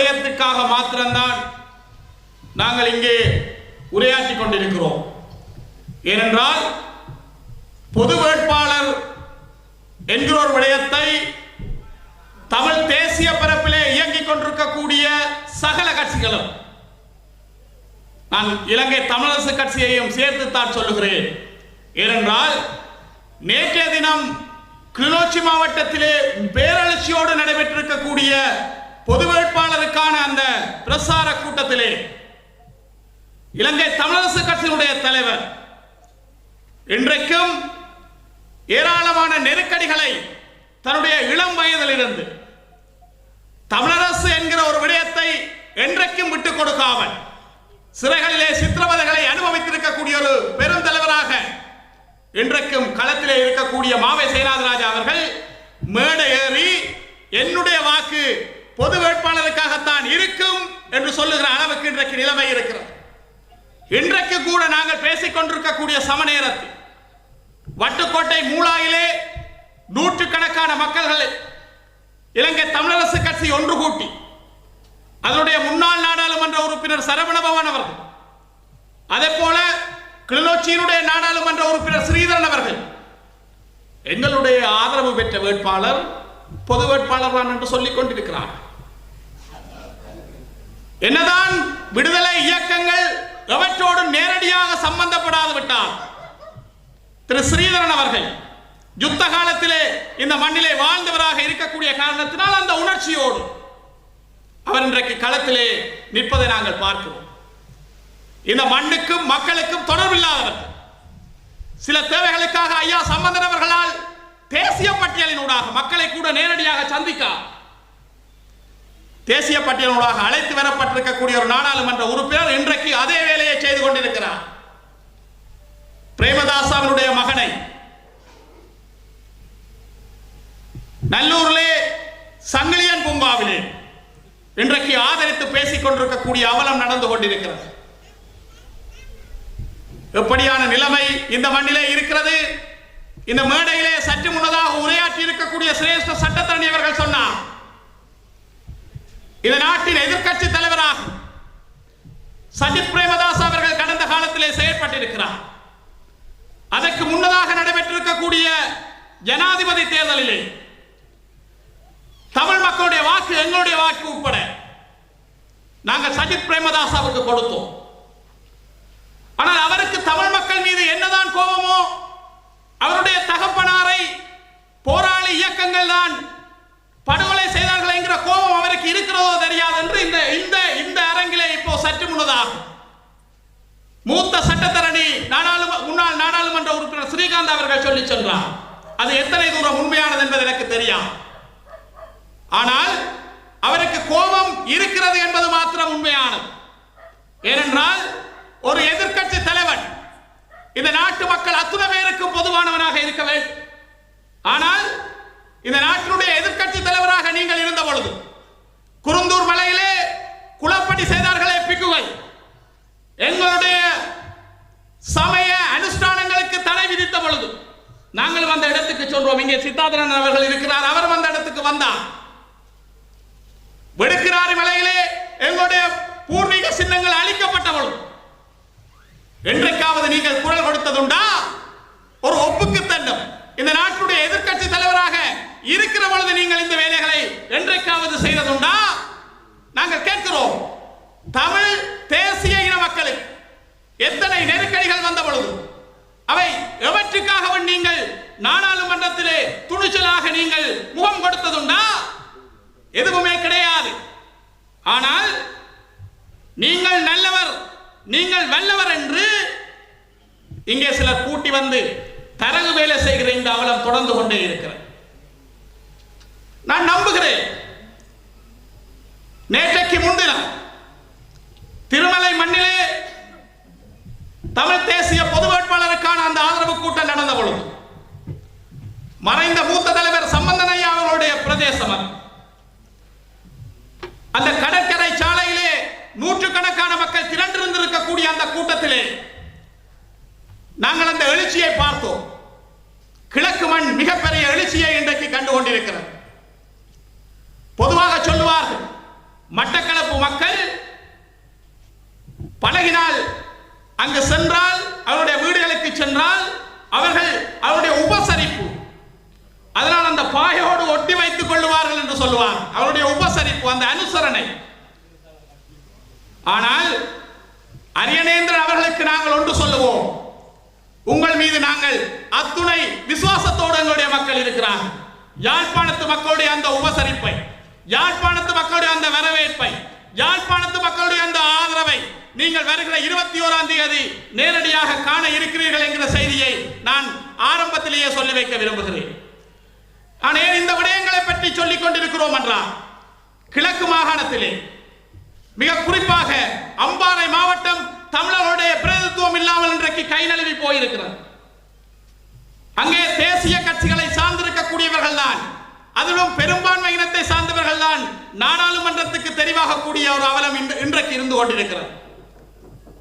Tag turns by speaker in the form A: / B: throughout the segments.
A: விடயத்துக்காக மாத்திரம்தான் நாங்கள் இங்கே உரையாற்றி கொண்டிருக்கிறோம். ஏனென்றால் பொது வேட்பாளர் என்கிற ஒரு விடயத்தை தமிழ் தேசிய பரப்பிலே இயங்கிக் கொண்டிருக்கக்கூடிய சகல கட்சிகளும் நான் இலங்கை தமிழரசு கட்சியையும் சேர்த்து தான் சொல்லுகிறேன். ஏனென்றால் நேற்றைய தினம் கிளிநொச்சி மாவட்டத்திலே பேரழிச்சியோடு நடைபெற்றிருக்கக்கூடிய பொது வேட்பாளருக்கான அந்த பிரசார கூட்டத்திலே இலங்கை தமிழரசு கட்சியினுடைய தலைவர் இன்றைக்கும் ஏராளமான நெருக்கடிகளை தன்னுடைய இளம் வயதிலிருந்து தமிழரசு என்கிற ஒரு விடயத்தை என்றைக்கும் விட்டுக் கொடுக்காமல் சிறைகளிலே சித்திரவதைகளை அனுபவித்திருக்கக்கூடிய ஒரு பெருந்தலைவராக இன்றைக்கும் களத்திலே இருக்கக்கூடிய மாவை சேனாதிராஜா அவர்கள் மேடை ஏறி என்னுடைய பொது வேட்பாளருக்காகத்தான் இருக்கும் என்று சொல்லுகிற அளவுக்கு இன்றைக்கு நிலைமை இருக்கிறது. இன்றைக்கு கூட நாங்கள் பேசிக் கொண்டிருக்கக்கூடிய சம நேரத்தில் வட்டுக்கோட்டை மூலாயிலே நூற்றுக்கணக்கான மக்கள்களை இலங்கை தமிழரசு கட்சி ஒன்று கூட்டி அதனுடைய முன்னாள் நாடாளுமன்ற உறுப்பினர் சரவணபவன் அவர்கள் அதே போல கிளிநொச்சியினுடைய நாடாளுமன்ற உறுப்பினர் ஸ்ரீதரன் அவர்கள் எங்களுடைய ஆதரவு பெற்ற வேட்பாளர் பொது வேட்பாளர் தான் என்று சொல்லிக் கொண்டிருக்கிறார்கள். என்னதான் விடுதலை இயக்கங்கள் எவற்றோடு நேரடியாக சம்பந்தப்படாது விட்டால் திரு ஸ்ரீதரன் அவர்கள் யுத்த காலத்திலே இந்த மண்ணிலே வாழ்ந்தவராக இருக்கக்கூடிய காரணத்தினால் அந்த உணர்ச்சியோடு அவர் இன்றைக்கு களத்திலே நிற்பதை நாங்கள் பார்க்கிறோம். இந்த மண்ணுக்கும் மக்களுக்கும் தொடர்பில்லாதவர்கள் சில தேவைகளுக்காக ஐயா சம்பந்தன் அவர்களால் தேசிய பட்டியலினூடாக மக்களை கூட நேரடியாக சந்திக்க தேசிய பட்டியலினூடாக அழைத்து வரப்பட்டிருக்கக்கூடிய ஒரு நாடாளுமன்ற உறுப்பினர் இன்றைக்கு அதே வேலையை செய்து கொண்டிருக்கிறார். பிரேமதாசாவினுடைய மகனை. நல்லூரிலே சங்கிலியன் பூங்காவிலே இன்றைக்கு ஆதரித்து பேசிக் கொண்டிருக்கக்கூடிய அவலம் நடந்து கொண்டிருக்கிறது. எப்படியான நிலைமை இந்த மண்ணிலே இருக்கிறது? இந்த மேடையிலே சற்று முன்னதாக உரையாற்றி இருக்கக்கூடிய சிரேஷ்ட சட்டத்தரணி அவர்கள் சொன்னார் இந்த நாட்டின் எதிர்க்கட்சி தலைவராக சஜித் பிரேமதாஸ் அவர்கள் கடந்த காலத்திலே செயற்பட்டிருக்கிறார். அதற்கு முன்னதாக நடைபெற்றிருக்கக்கூடிய ஜனாதிபதி தேர்தலிலே தமிழ் மக்களுடைய வாக்கு எங்களுடைய வாக்கு உட்பட நாங்கள் சஜித் பிரேமதாசாவுக்கு கொடுத்தோம். ஆனால் அவருக்கு தமிழ் மக்கள் மீது என்னதான் கோபமோ அவருடைய தகப்பனாரை போராளி இயக்கங்கள் தான் படுகொலை செய்தார்கள் என்கிற கோபம் அவருக்கு இருக்கிறதோ தெரியாது என்று இந்த இந்த இந்த அரங்கிலே இப்போ சற்று முன்னதாக. மூத்த சட்டத்தரணி நாடாளும முன்னாள் நாடாளுமன்ற உறுப்பினர் ஸ்ரீகாந்த் அவர்கள் சொல்லி சென்றார். அது எத்தனை தூரம் உண்மையானது என்பது எனக்கு தெரியும் ஆனால் அவருக்கு கோபம் இருக்கிறது என்பது மாத்திரம் உண்மையானது. ஏனென்றால் ஒரு எதிர்க்கட்சி தலைவன் இந்த நாட்டு மக்கள் அத்துணை பேருக்கும் பொதுவானவனாக இருக்க வேண்டும். ஆனால் இந்த நாட்டினுடைய எதிர்கட்சி தலைவராக நீங்கள் இருந்த பொழுது குருந்தூர் மலையிலே குளப்பணி செய்தார்களே பிக்குகள் எங்களுடைய சமய அனுஷ்டானங்களுக்கு தடை விதித்த பொழுது நாங்கள் வந்த இடத்துக்கு சொல்றோம் இங்கே சித்தார்த்தன் அவர்கள் இருக்கிறார். அவர் வந்த இடத்துக்கு வந்தார். வெடுக்கிறாரி மலையிலே எங்களுடைய பூர்வீக சின்னங்கள் அழிக்கப்பட்ட என்றைக்காவது நீங்கள் குரல் கொடுத்ததுண்டா? ஒரு ஒப்புக்கு தண்டம் இந்த நாட்டு எதிர்க்கட்சி தலைவராக இருக்கிற பொழுது நீங்கள் இந்த வேலைகளை என்றைக்காவது செய்ததுண்டா? நாங்கள் கேட்கிறோம். தமிழ் தேசிய இன மக்களுக்கு எத்தனை நெருக்கடிகள் வந்த பொழுது அவை எவற்றுக்காகவும் நீங்கள் நாடாளுமன்றத்திலே துணிச்சலாக நீங்கள் முகம் கொடுத்ததுண்டா? எதுவுமே கிடையாது. ஆனால் நீங்கள் நல்லவர் நீங்கள் வல்லவர் என்று இங்கே சிலர் கூட்டி வந்து தரகு வேலை செய்கிற இந்த அவலம் தொடர்ந்து கொண்டே இருக்கிறது. நான் நம்புகிறேன். நேற்றைக்கு முன்தினம் திருமலை மண்ணிலே தமிழ் தேசிய பொது வேட்பாளருக்கான அந்த ஆதரவு கூட்டம் நடந்த பொழுது மறைந்த மூத்த தலைவர் சம்பந்தனையா அவர்களுடைய பிரதேசம் அந்த கடற்கரை சாலையிலே நூற்றுக்கணக்கான மக்கள் திரண்டிருந்திருக்கக்கூடிய அந்த கூட்டத்திலே நாங்கள் அந்த எழுச்சியை பார்த்தோம். கிழக்கு மண் மிகப்பெரிய எழுச்சியை இன்றைக்கு கண்டு கொண்டிருக்கிறது பொதுவாக சொல்லுவார்கள் மட்டக்களப்பு மக்கள் பழகினால் அங்கு சென்றால் அவருடைய வீடுகளுக்கு சென்றால் அவர்கள் அவருடைய உபசரிப்பு. அதனால் அந்த பாயோடு ஒட்டி வைத்துக் கொள்ளுவார்கள் என்று சொல்லுவார். அவருடைய உபசரிப்பு அந்த அனுசரணை. ஆனால் அரியணேந்திரன் அவர்களுக்கு நாங்கள் ஒன்று சொல்லுவோம். உங்கள் மீது நாங்கள் அத்துணை விசுவாசத்தோடு எங்களுடைய மக்கள் இருக்கிறார்கள். யாழ்ப்பாணத்து மக்களுடைய அந்த உபசரிப்பை. யாழ்ப்பாணத்து மக்களுடைய அந்த வரவேற்பை யாழ்ப்பாணத்து மக்களுடைய அந்த ஆதரவை நீங்கள் வருகிற இருபத்தி ஓராம் தேதி நேரடியாக காண இருக்கிறீர்கள் என்கிற செய்தியை நான் ஆரம்பத்திலேயே சொல்லி வைக்க விரும்புகிறேன். ஆனால் இந்த விடயங்களை பற்றி சொல்லிக் கொண்டிருக்கிறோம் என்றால் கிழக்கு மாகாணத்திலே மிக குறிப்பாக அம்பாறை மாவட்டம் தமிழர்களுடைய பிரதித்துவம் இல்லாமல் இன்றைக்கு கை நழுவி போயிருக்கிறது. அங்கே தேசிய கட்சிகளை சார்ந்திருக்கக்கூடியவர்கள் தான் அதிலும் பெரும்பான்மை இனத்தை சார்ந்தவர்கள் தான் நாடாளுமன்றத்துக்கு தெரிவாகக்கூடிய ஒரு அவலம் இன்று- இன்றைக்கு இருந்து கொண்டிருக்கிறது.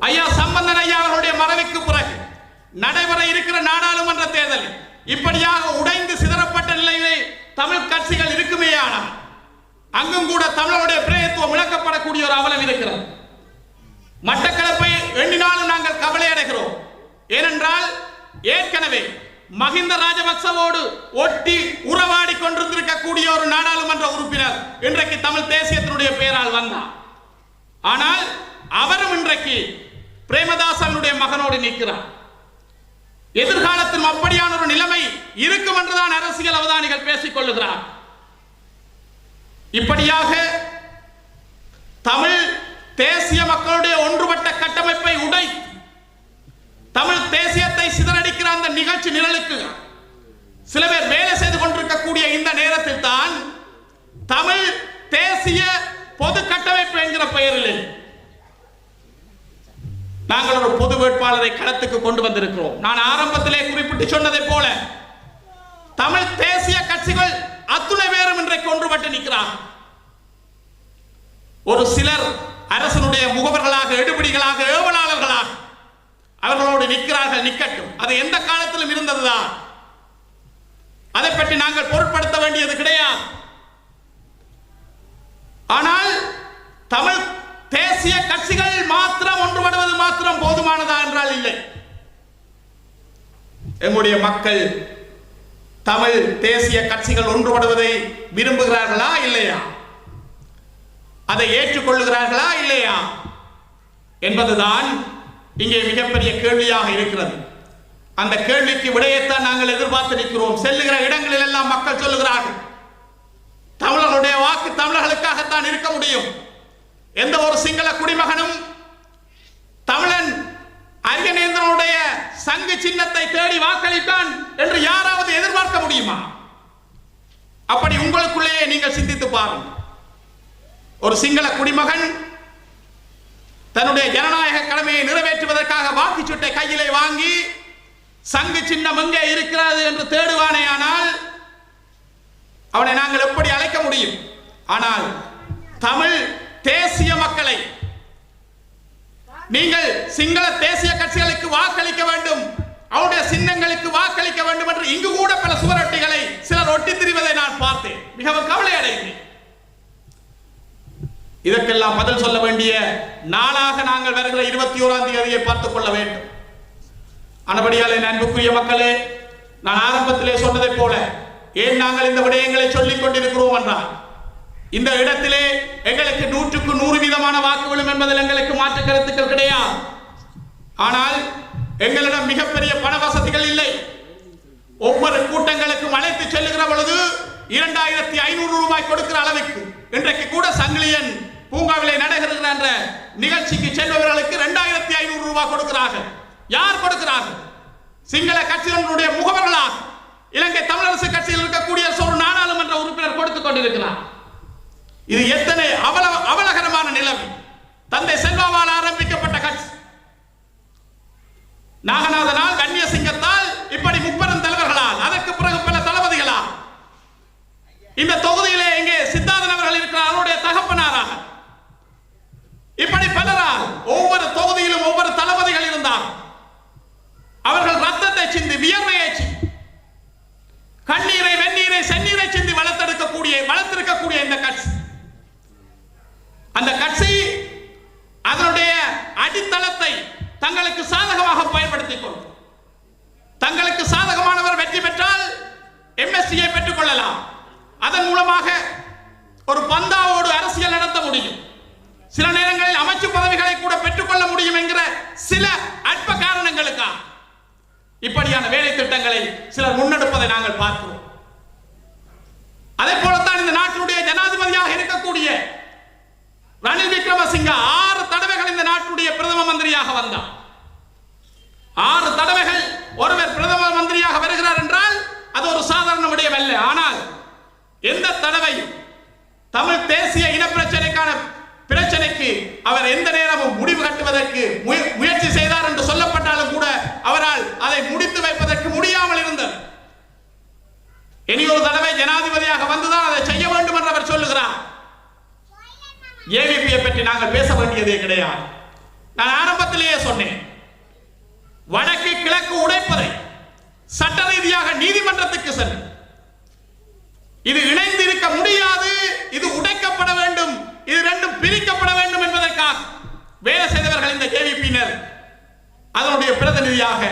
A: ஐயா சம்பந்தன் ஐயா அவர்களுடைய மறைவுக்கு பிறகு நடைபெற இருக்கிற நாடாளுமன்ற தேர்தலில் இப்படியாக உடைந்து சிதறப்பட்ட நிலையிலே தமிழ் கட்சிகள் இருக்குமேயானால் அங்கும் கூட தமிழருடைய பிரயத்துவம் இழக்கப்படக்கூடிய ஒரு அவலம் இருக்கிறது. மட்டக்களப்பை எண்ணினாலும் நாங்கள் கவலை அடைகிறோம் ஏனென்றால் ஏற்கனவே மஹிந்த ராஜபக்சவோடு ஒட்டி உறவாடி கொண்டிருந்திருக்கக்கூடிய ஒரு நாடாளுமன்ற உறுப்பினர் இன்றைக்கு தமிழ் தேசியத்தினுடைய பெயரால் வந்தார். ஆனால் அவரும் இன்றைக்கு பிரேமதாசனுடைய மகனோடு நிற்கிறார். எதிர்காலத்தில் அப்படியான ஒரு நிலைமை இருக்கும் என்றுதான் அரசியல் அவதானிகள் பேசிக் கொள்ளுகிறார். இப்படியாக தமிழ் தேசிய மக்களுடைய ஒன்றுபட்ட கட்டமைப்பை உடை தமிழ் தேசியத்தை சிதறடிக்கிற அந்த நிகழ்ச்சி நிரலுக்கு சில பேர் வேலை செய்து கொண்டிருக்கக்கூடிய இந்த நேரத்தில் தான் தமிழ் தேசிய பொது கட்டமைப்பு என்கிற பெயரில் நாங்கள் ஒரு பொது வேட்பாளரை களத்துக்கு கொண்டு வந்திருக்கிறோம். நான் ஆரம்பத்திலே குறிப்பிட்டு சொன்னதை போல தமிழ் தேசிய கட்சிகள் அத்துணை பேரும் இன்றைக்கு ஒன்றுபட்டு நிற்கிறான் ஒரு சிலர் அரசனுடைய முகவர்களாக எடுபடிகளாக ஏவலாளர்களாக அவர்களோடு நிற்கிறார்கள் நிக்கட்டும். அது எந்த காலத்திலும் இருந்ததுதான். அதை பற்றி நாங்கள் பொருட்படுத்த வேண்டியது கிடையாது. ஆனால் தமிழ் தேசிய கட்சிகள் மாத்திரம் ஒன்றுபடுவது மாத்திரம் போதுமானதா என்றால் இல்லை. எங்களுடைய மக்கள் தமிழ் தேசிய கட்சிகள் ஒன்றுபடுவதை விரும்புகிறார்களா இல்லையா? அதை ஏற்றுக்கொள்ளுகிறார்களா இல்லையா? என்பதுதான் இங்கே மிகப்பெரிய கேள்வியாக இருக்கிறது. அந்த கேள்விக்கு விடையைத்தான் நாங்கள் எதிர்பார்த்து நிற்கிறோம். செல்லுகிற இடங்களில் எல்லாம் மக்கள் சொல்லுகிறார்கள். தமிழர்களுடைய வாக்கு தமிழர்களுக்காகத்தான் இருக்க முடியும். எந்த ஒரு சிங்கள குடிமகனும் தமிழன் அரியநேந்திரனுடைய சங்கு சின்னத்தை தேடி வாக்களித்தான் என்று யாராவது எதிர்பார்க்க முடியுமா? அப்படி உங்களுக்குள்ளேயே நீங்கள் சிந்தித்து பாருங்கள். ஒரு சிங்கள குடிமகன் தன்னுடைய ஜனநாயக கடமையை நிறைவேற்றுவதற்காக வாக்குச்சீட்டை கையிலே வாங்கி சங்கு சின்னம் எங்கே இருக்கிறது என்று தேடுவானே ஆனால் அவனை நாங்கள் எப்படி அழைக்க முடியும்? ஆனால் தமிழ் தேசிய மக்களை நீங்கள் சிங்கள தேசிய கட்சிகளுக்கு வாக்களிக்க வேண்டும் அவருடைய சின்னங்களுக்கு வாக்களிக்க வேண்டும் என்று இங்கு கூட பல சுவரொட்டிகளை சிலர் ஒட்டி திரிவதை நான் பார்த்தேன். மிகவும் கவலை இதற்கெல்லாம் பதில் சொல்ல வேண்டிய நாளாக நாங்கள் வருகிற இருபத்தி ஓராம் தேதியை பார்த்துக் கொள்ள வேண்டும். அனபடியால் என் அன்புக்குரிய மக்களே நான் ஆரம்பத்திலே சொன்னதைப் போல ஏன் நாங்கள் இந்த விடயங்களை சொல்லிக் கொண்டிருக்கிறோம் என்றால் இந்த இடத்திலே எங்களுக்கு நூற்றுக்கு நூறு விதமான வாக்கு விழும் என்பதில் எங்களுக்கு மாற்று கருத்துக்கள் கிடையாது. ஆனால் எங்களிடம் மிகப்பெரிய பண வசதிகள் இல்லை. ஒவ்வொரு கூட்டங்களுக்கும் அழைத்து செல்லுகிற பொழுது இரண்டாயிரத்தி ஐநூறு ரூபாய் கொடுக்கிற அளவுக்கு இன்றைக்கு கூட சங்கிலியன் பூங்காவிலே நடக்கிறது என்ற நிகழ்ச்சிக்கு செல்பவர்களுக்கு இரண்டாயிரத்தி ஐநூறு ரூபாய் கொடுக்கிறார்கள். யார் கொடுக்கிறார்கள்? சிங்கள கட்சிகளுடைய முகவர்களாக இலங்கை தமிழரசு கட்சியில் இருக்கக்கூடிய ஒரு நாடாளுமன்ற உறுப்பினர் கொடுத்துக் கொண்டிருக்கிறார். இது எத்தனை அவல அவலகரமான நிலைமை தந்தை செல்வாவால் ஆரம்பிக்கப்பட்ட கட்சி நாகநாதனால் கண்ணியசிங்கத்தால் இப்படி முப்பெரும் தலைவர்களால் அதற்கு பிறகு பல தளபதிகளால் இந்த தொகுதியிலே இங்கே சித்தார்த்தன் அவர்கள் இருக்கிறார் அவருடைய தகப்பனாராக இப்படி பலரால் ஒவ்வொரு தொகுதியிலும் ஒவ்வொரு தளபதிகள் இருந்தார் அவர்கள் ரத்தத்தை சிந்தி வியர்வையை சிந்தி கண்ணீரை வெந்நீரை செந்நீரை சிந்தி வளர்த்தெடுக்கக்கூடிய வளர்த்திருக்கக்கூடிய இந்த கட்சி அந்த கட்சி அதனுடைய சில நேரங்களில் அமைச்சு பதவிகளை கூட பெற்றுக்கொள்ள முடியும் என்கிற சில அற்ப காரணங்களுக்கா இப்படியான வேலை திட்டங்களை சிலர் முன்னெடுப்பதை நாங்கள் பார்க்கிறோம் அதே போலத்தான் இந்த நாட்டினுடைய ஜனாதிபதியாக இருக்கக்கூடிய ரணில் விக்ரமசிங்க ஆறு தடவைகள் இந்த நாட்டுடைய பிரதம மந்திரியாக வந்தார் ஆறு தடவைகள் ஒருவர் பிரதம மந்திரியாக வருகிறார் என்றால் அது ஒரு சாதாரண விடயம் அல்ல ஆனால் எந்த தடவையும் தமிழ் தேசிய இன பிரச்சனைக்கான பிரச்சனைக்கு அவர் எந்த நேரமும் முடிவு கட்டுவதற்கு முய- முயற்சி செய்தார் என்று சொல்லப்பட்டாலும் கூட அவரால் அதை முடித்து வைப்பதற்கு முடியாமல் இருந்தது இனி ஒரு தடவை ஜனாதிபதியாக வந்துதான் அதை செய்ய வேண்டும் என்று அவர் சொல்லுகிறார் ஏவிபியை பற்றி நாங்கள் பேச வேண்டியதே கிடையாது. நான் ஆரம்பத்திலேயே சொன்னேன். வடக்கு கிழக்கு உடைப்பதை சட்ட ரீதியாக நீதிமன்றத்துக்கு சென்று. இது இணைந்து இருக்க முடியாது. இது உடைக்கப்பட வேண்டும். இது ரெண்டும் பிரிக்கப்பட வேண்டும் என்பதற்காக வேலை செய்தவர்கள் இந்த ஜேவிபியினர் அதனுடைய பிரதிநிதியாக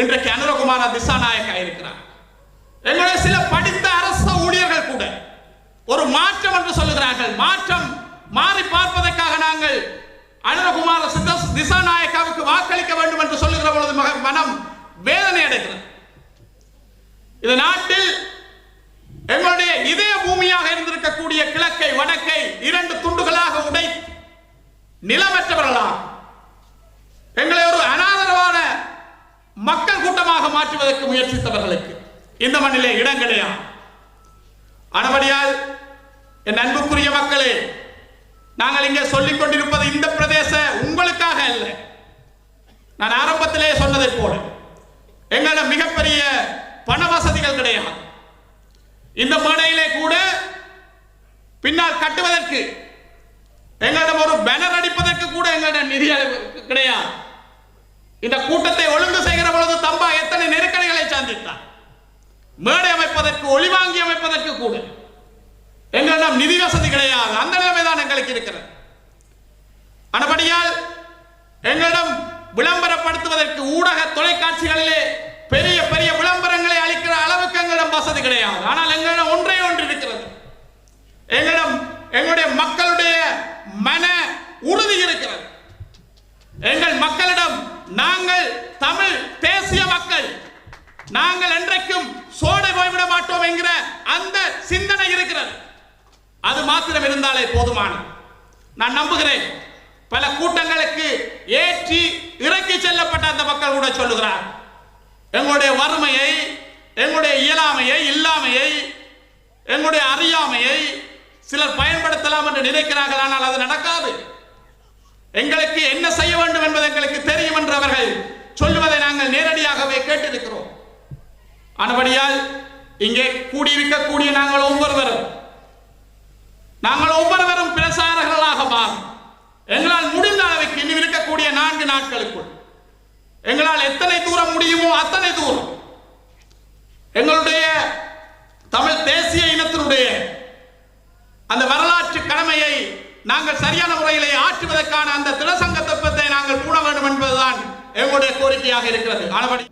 A: இன்றைக்கு அனுரகுமார திசாநாயக்கா இருக்கிறார். எங்களுடைய சில படித்த அரச ஊழியர்கள் கூட ஒரு மாற்றம் என்று சொல்லுகிறார்கள். மாற்றம் மாறி பார்ப்பதற்காக நாங்கள் அனுரகுமார திசாநாயக்காவுக்கு வாக்களிக்க வேண்டும் என்று சொல்லுகிற பொழுது மனம் வேதனை அடைகிறது. இந்த நாட்டில் எங்களுடைய இதய பூமியாக இருந்திருக்கக்கூடிய கிழக்கை வடக்கை இரண்டு துண்டுகளாக உடை நிலமற்றவர்களாக எங்களை ஒரு அனாதரவான மக்கள் கூட்டமாக மாற்றுவதற்கு முயற்சித்தவர்களுக்கு இந்த மண்ணிலே இடம் கிடையாது ஆனபடியால் என் அன்புக்குரிய மக்களே நாங்கள் இங்கே சொல்லிக் கொண்டிருப்பது இந்த பிரதேச உங்களுக்காக அல்ல. நான் ஆரம்பத்திலே சொன்னதைப் போல எங்களிடம் மிகப்பெரிய பண வசதிகள் கிடையாது. இந்த மேடையிலே கூட பின்னால் கட்டுவதற்கு எங்களிடம் ஒரு பேனர் அடிப்பதற்கு கூட எங்களிடம் நிதி அளவு கிடையாது. இந்த கூட்டத்தை ஒழுங்கு செய்கிற பொழுது தம்பா எத்தனை நெருக்கடிகளை சந்தித்தார். மேடை அமைப்பதற்கு ஒளிவாங்கி அமைப்பதற்கு கூட. எங்களிடம் நிதி வசதி கிடையாது. அந்த நிலைமை தான் எங்களுக்கு இருக்கிறது. அனபடியால் எங்களிடம் விளம்பரப்படுத்துவதற்கு ஊடக தொலைக்காட்சிகளிலே பெரிய பெரிய விளம்பரங்களை அளிக்கிற அளவுக்கு எங்களிடம் வசதி கிடையாது. ஆனால் எங்களிடம் ஒன்றே ஒன்று இருக்கிறது. எங்களிடம் எங்களுடைய மக்களுடைய மன உறுதி இருக்கிறது. எங்கள் மக்களிடம் நாங்கள் தமிழ் தேசிய மக்கள் நாங்கள் என்றைக்கும் சோடை போய்விட மாட்டோம் என்கிற அந்த சிந்தனை இருக்கிறது. அது மாத்திரம் இருந்தாலே போதுமானது. நான் நம்புகிறேன். பல கூட்டங்களுக்கு ஏற்றி இறக்கி செல்லப்பட்ட அந்த மக்கள் கூட சொல்லுகிறார். எங்களுடைய வறுமையை எங்களுடைய இயலாமையை இல்லாமையை எங்களுடைய அறியாமையை சிலர் பயன்படுத்தலாம் என்று நினைக்கிறார்கள். ஆனால் அது நடக்காது. எங்களுக்கு என்ன செய்ய வேண்டும் என்பது எங்களுக்கு தெரியும் என்று அவர்கள் சொல்லுவதை நாங்கள் நேரடியாகவே கேட்டிருக்கிறோம். ஆனபடியால் இங்கே கூடியிருக்கக்கூடிய நாங்கள் ஒவ்வொருவரும் நாங்கள் ஒவ்வொருவரும் பிரசாரகர்களாக மாறும். எங்களால் முடிந்த அளவுக்கு இன்னும் இருக்கக்கூடிய நான்கு நாட்களுக்குள். எங்களால் எத்தனை தூரம் முடியுமோ அத்தனை தூரம். எங்களுடைய தமிழ் தேசிய இனத்தினுடைய அந்த வரலாற்று கடமையை நாங்கள் சரியான முறையிலே ஆற்றுவதற்கான அந்த திரசங்க தத்துவத்தை நாங்கள் கூட வேண்டும் என்பதுதான் எங்களுடைய கோரிக்கையாக இருக்கிறது. ஆனபடி